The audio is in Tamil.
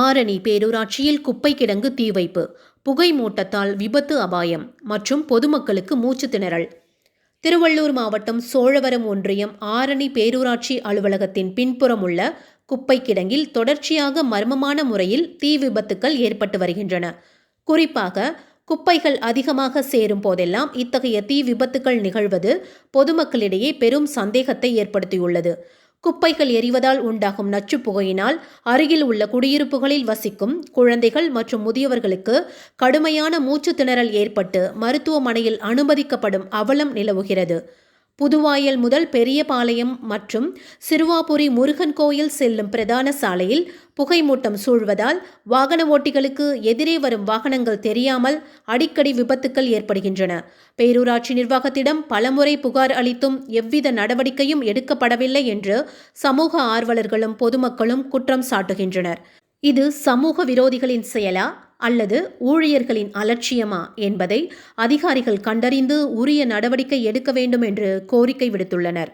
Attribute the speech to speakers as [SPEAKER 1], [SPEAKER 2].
[SPEAKER 1] ஆரணி பேரூராட்சியில் குப்பை கிடங்கு தீ வைப்பு புகை மூட்டத்தால் விபத்து அபாயம் மற்றும் பொதுமக்களுக்கு மூச்சு திணறல். திருவள்ளூர் மாவட்டம் சோழவரம் ஒன்றியம் ஆரணி பேரூராட்சி அலுவலகத்தின் பின்புறம் உள்ள குப்பை கிடங்கில் தொடர்ச்சியாக மர்மமான முறையில் தீ விபத்துக்கள் ஏற்பட்டு வருகின்றன. குறிப்பாக குப்பைகள் அதிகமாக சேரும் போதெல்லாம் இத்தகைய தீ விபத்துக்கள் நிகழ்வது பொதுமக்களிடையே பெரும் சந்தேகத்தை ஏற்படுத்தியுள்ளது. குப்பைகள் எரிவதால் உண்டாகும் நச்சு புகையினால் அருகில் உள்ள குடியிருப்புகளில் வசிக்கும் குழந்தைகள் மற்றும் முதியவர்களுக்கு கடுமையான மூச்சு திணறல் ஏற்பட்டு மருத்துவமனையில் அனுமதிக்கப்படும் அவலம் நிலவுகிறது. புதுவாயல் முதல் பெரியபாளையம் மற்றும் சிறுவாபுரி முருகன் கோயில் செல்லும் பிரதான சாலையில் புகைமூட்டம் சூழ்வதால் வாகன ஓட்டிகளுக்கு எதிரே வரும் வாகனங்கள் தெரியாமல் அடிக்கடி விபத்துக்கள் ஏற்படுகின்றன. பேரூராட்சி நிர்வாகத்திடம் பலமுறை புகார் அளித்தும் எவ்வித நடவடிக்கையும் எடுக்கப்படவில்லை என்று சமூக ஆர்வலர்களும் பொதுமக்களும் குற்றம் சாட்டுகின்றனர். இது சமூக விரோதிகளின் செயலா? அல்லது ஊழியர்களின் அலட்சியமா என்பதை அதிகாரிகள் கண்டறிந்து உரிய நடவடிக்கை எடுக்க வேண்டும் என்று கோரிக்கை விடுத்துள்ளனர்.